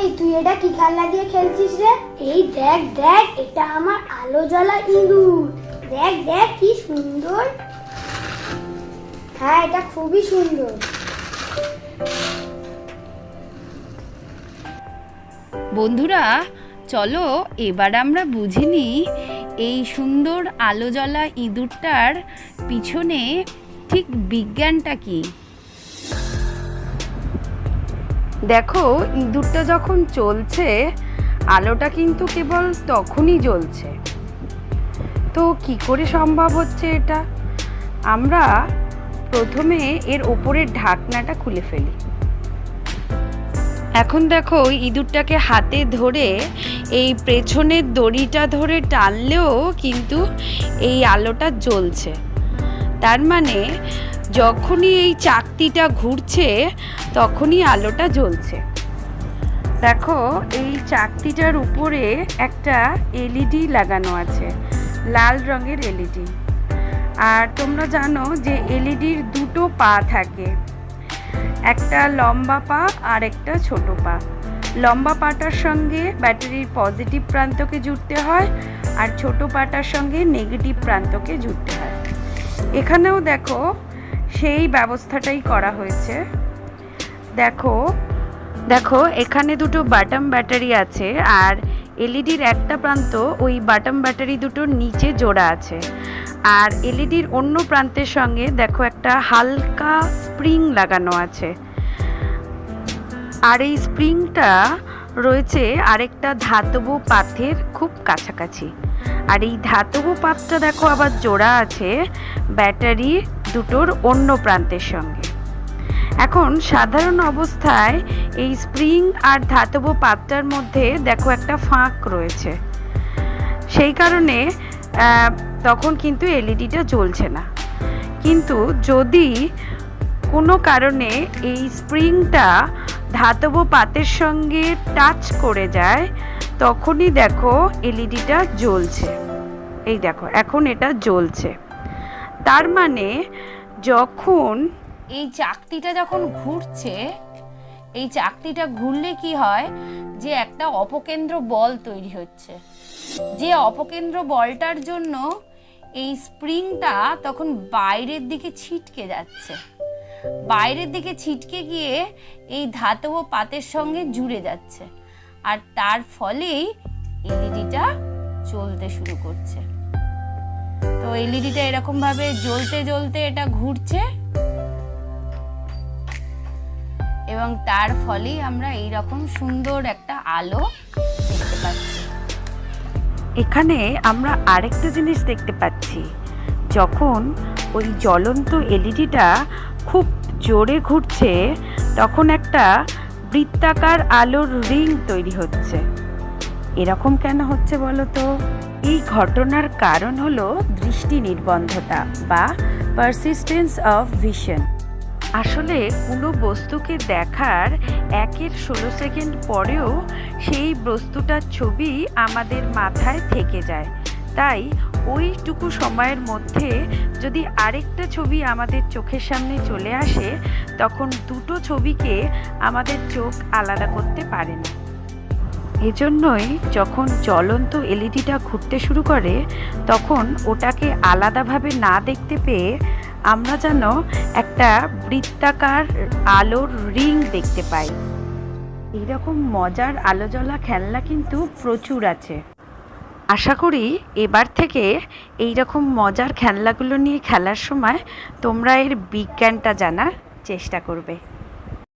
এই, তুই এটা কি খেলনা দিয়ে খেলছিস রে? এই দেখ দেখ, এটা আমার আলো জ্বলা ইঁদুর। দেখ দেখ, কি সুন্দর। হ্যাঁ এটা খুবই সুন্দর। বন্ধুরা, চলো, এবার আমরা বুঝিনি এই সুন্দর আলো জ্বলা ইঁদুরটার পিছনে ঠিক বিজ্ঞানটা কি। দেখো, ইঁদুরটা যখন চলছে, আলোটা কিন্তু কেবল তখনই জ্বলছে। তো কি করে সম্ভব হচ্ছে এটা? আমরা প্রথমে এর ওপরের ঢাকনাটা খুলে ফেলি। এখন দেখো ইঁদুরটাকে হাতে ধরে এই পেছনের দড়িটা ধরে টানলেও কিন্তু এই আলোটা জ্বলছে। তার মানে যখনই এই চাকতিটা ঘুরছে, তখনই আলোটা জ্বলছে। দেখো, এই চাকতিটার উপরে একটা এলইডি লাগানো আছে, লাল রঙের এলইডি। আর তোমরা জানো যে এলইডির দুটো পা থাকে, একটা লম্বা পা আর একটা ছোট পা। লম্বা পাটার সঙ্গে ব্যাটারির পজিটিভ প্রান্তকে জুড়তে হয়, আর ছোট পাটার সঙ্গে নেগেটিভ প্রান্তকে জুড়তে হয়। এখানেও দেখো সেই ব্যবস্থাটাই করা হয়েছে। দেখো দেখো, এখানে দুটো বাটাম ব্যাটারি আছে আর এলইডির একটা প্রান্ত ওই বাটাম ব্যাটারি দুটোর নিচে জোড়া আছে। আর এলইডির অন্য প্রান্তের সঙ্গে দেখো একটা হালকা স্প্রিং লাগানো আছে। আর এই স্প্রিংটা রয়েছে আরেকটা ধাতব পাথের খুব কাছাকাছি। আর এই ধাতব পাতটা দেখো আবার জোড়া আছে ব্যাটারি দুটোর অন্য প্রান্তের সঙ্গে। এখন সাধারণ অবস্থায় এই স্প্রিং আর ধাতব পাতটার মধ্যে দেখো একটা ফাঁক রয়েছে। সেই কারণে তখন কিন্তু এলইডিটা জ্বলছে না। কিন্তু যদি কোনো কারণে এই স্প্রিংটা ধাতব পাতের সঙ্গে টাচ করে যায়, তখনই দেখো এলইডিটা জ্বলছে। এই দেখো, এখন এটা জ্বলছে। তার মানে যখন এই চাকতিটা যখন ঘুরছে, এই চাকতিটা ঘুরলে কি হয়? যে একটা অপকেন্দ্র বল তৈরি হচ্ছে। যে অপকেন্দ্র বলটার জন্য এই স্প্রিংটা তখন বাইরের দিকে ছিটকে যাচ্ছে। বাইরের দিকে ছিটকে গিয়ে এই ধাতব পাতের সঙ্গে জুড়ে যাচ্ছে। আর তার ফলেই এলইডিটা চলতে শুরু করছে। এলইডিটা এরকম ভাবে জ্বলতে জ্বলতে এটা ঘুরছে। এবং তার ফলেই আমরা এই রকম সুন্দর একটা আলো দেখতে পাচ্ছি। এখানে আমরা আরেকটা জিনিস দেখতে পাচ্ছি। যখন ওই জ্বলন্ত এলইডিটা খুব জোরে ঘুরছে, তখন একটা বৃত্তাকার আলোর রিং তৈরি হচ্ছে। এরকম কেন হচ্ছে বলো তো এই ঘটনার কারণ হলো দৃষ্টি নির্বন্ধতা বা পারসিস্টেন্স অফ ভিশন আসলে কোনো বস্তুকে দেখার একের ষোলো সেকেন্ড পরেও সেই বস্তুটার ছবি আমাদের মাথায় থেকে যায়। তাই ওইটুকু সময়ের মধ্যে যদি আরেকটা ছবি আমাদের চোখের সামনে চলে আসে, তখন দুটো ছবিকে আমাদের চোখ আলাদা করতে পারে না। এজন্যই যখন জ্বলন্ত এলইডিটা ঘুরতে শুরু করে, তখন ওটাকে আলাদাভাবে না দেখতে পেয়ে আমরা যেন একটা বৃত্তাকার আলোর রিং দেখতে পাই। এইরকম মজার আলো জ্বলা খেলনা কিন্তু প্রচুর আছে। আশা করি এবার থেকে এই রকম মজার খেলনাগুলো নিয়ে খেলার সময় তোমরা এর বিজ্ঞানটা জানার চেষ্টা করবে।